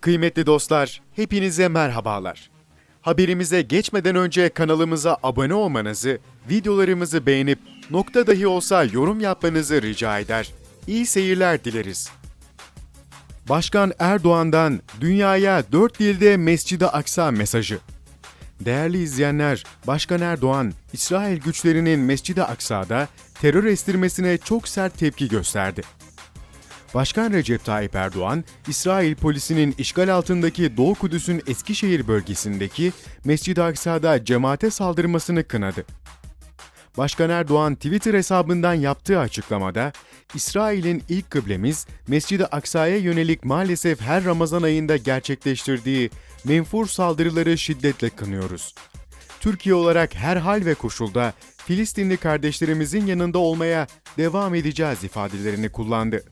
Kıymetli dostlar, hepinize merhabalar. Haberimize geçmeden önce kanalımıza abone olmanızı, videolarımızı beğenip nokta dahi olsa yorum yapmanızı rica eder. İyi seyirler dileriz. Başkan Erdoğan'dan dünyaya dört dilde Mescid-i Aksa mesajı. Değerli izleyenler, Başkan Erdoğan, İsrail güçlerinin Mescid-i Aksa'da terör estirmesine çok sert tepki gösterdi. Başkan Recep Tayyip Erdoğan, İsrail polisinin işgal altındaki Doğu Kudüs'ün Eskişehir bölgesindeki Mescid-i Aksa'da cemaate saldırmasını kınadı. Başkan Erdoğan Twitter hesabından yaptığı açıklamada, İsrail'in ilk kıblemiz Mescid-i Aksa'ya yönelik maalesef her Ramazan ayında gerçekleştirdiği menfur saldırıları şiddetle kınıyoruz. Türkiye olarak her hal ve koşulda Filistinli kardeşlerimizin yanında olmaya devam edeceğiz ifadelerini kullandı.